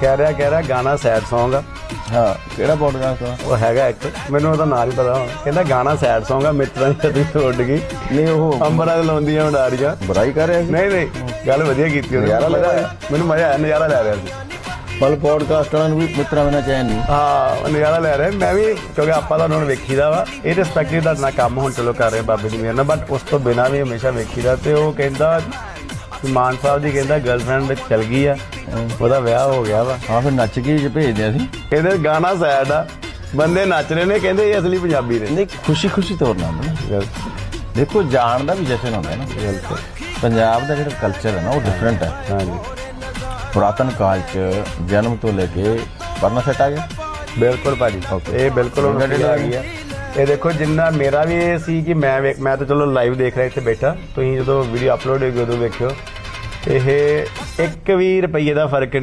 ਕਹਿ ਰਿਹਾ ਕਹਿ ਰਿਹਾ ਗਾਣਾ ਸੈਡ Song ਆ। ਹਾਂ ਕਿਹੜਾ ਪੋਡਕਾਸਟ ਆ? ਉਹ ਹੈਗਾ ਇੱਕ ਮੈਨੂੰ ਉਹਦਾ ਨਾਂ ਨਹੀਂ ਪਤਾ ਹੁਣ। ਕਹਿੰਦਾ ਗਾਣਾ ਸੈਡ Song ਆ ਮਿੱਤਰਾਂ ਦੀ ਛੱਤੀ ਉੱਡ ਗਈ। ਨਹੀਂ ਉਹ ਅੰਬਰਾਂ ਦੇ ਲਾਉਂਦੀਆਂ ਉਡਾਰੀਆਂ। ਬੁਰਾਈ ਕਰ ਰਿਹਾ ਸੀ? ਨਹੀਂ ਨਹੀਂ ਗੱਲ ਵਧੀਆ ਕੀਤੀ ਉਹਨੇ। ਨਜ਼ਾਰਾ ਲੈ ਰਿਹਾ ਮੈਨੂੰ ਮਜ਼ਾ ਆਇਆ ਨਜ਼ਾਰਾ ਲੈ ਰਿਹਾ ਸੀ। ਮਤਲਬ ਪੋਡਕਾਸਟ ਵਾਲਿਆਂ ਨੂੰ ਵੀ ਮਿੱਤਰਾਂ ਬਿਨਾਂ ਚੈਨ ਨਹੀਂ। ਹਾਂ ਨਜ਼ਾਰਾ ਲੈ ਰਿਹਾ। ਮੈਂ ਵੀ ਕਿਉਂਕਿ ਆਪਾਂ ਤਾਂ ਉਹਨਾਂ ਨੂੰ ਵੇਖੀਦਾ ਵਾ ਇਹ ਰਿਸਪੈਕਟਿਵ ਦਾ ਨਾ ਕੰਮ ਹੁਣ ਚਲੋ ਕਰ ਰਹੇ ਬਾਬੇ ਦੀ ਮਿਹਰ ਨਾਲ ਬਟ ਉਸ ਤੋਂ ਬਿਨਾ ਵੀ ਹਮੇਸ਼ਾ ਵੇਖੀਦਾ। ਤੇ ਉਹ ਕਹਿੰਦਾ ਕਿ ਮਾਨ ਸਾਹਿਬ ਜੀ ਕਹਿੰਦਾ ਗਰਲਫ੍ਰੈਂਡ ਵਿੱਚ ਚਲ ਗਈ ਆ ਉਹਦਾ ਵਿਆਹ ਹੋ ਗਿਆ ਵਾ। ਹਾਂ ਫਿਰ ਨੱਚ ਕੇ ਜੇ ਭੇਜਦੇ ਅਸੀਂ। ਕਹਿੰਦੇ ਗਾਣਾ ਸੈਡ ਆ ਬੰਦੇ ਨੱਚ ਰਹੇ ਨੇ ਕਹਿੰਦੇ ਇਹ ਅਸਲੀ ਪੰਜਾਬੀ ਨੇ। ਨਹੀਂ ਖੁਸ਼ੀ ਖੁਸ਼ੀ ਤੋਰਨਾ ਹੁੰਦਾ ਦੇਖੋ ਜਾਣ ਦਾ ਵੀ ਜਸ਼ਨ ਹੁੰਦਾ ਹੈ ਨਾ। ਬਿਲਕੁਲ ਪੰਜਾਬ ਦਾ ਜਿਹੜਾ ਕਲਚਰ ਹੈ ਨਾ ਉਹ ਡਿਫਰੈਂਟ ਹੈ ਹਾਂਜੀ। ਪੁਰਾਤਨ ਕਾਲ ਚ ਜਨਮ ਤੋਂ ਲੈ ਕੇ ਪਰਨਾ ਸੈੱਟ ਆ ਗਿਆ। ਬਿਲਕੁਲ ਭਾਜੀ। ਇਹ ਬਿਲਕੁਲ ਉਹਨਾਂ ਦੀ ਆ ਗਈ ਆ। ਇਹ ਦੇਖੋ ਜਿੰਨਾ ਮੇਰਾ ਵੀ ਇਹ ਸੀ ਕਿ ਮੈਂ ਵੇਖ- ਮੈਂ ਤਾਂ ਚਲੋ ਲਾਈਵ ਦੇਖ ਰਿਹਾ ਇੱਥੇ ਬੈਠਾ। ਤੁਸੀਂ ਜਦੋਂ ਵੀਡੀਓ ਅਪਲੋਡ ਹੋਏਗੀ ਉਦੋਂ ਵੇਖਿਓ। ਇਹ ਇੱਕ ਵੀ ਰੁਪਈਏ ਦਾ ਫ਼ਰਕ ਨਹੀਂ।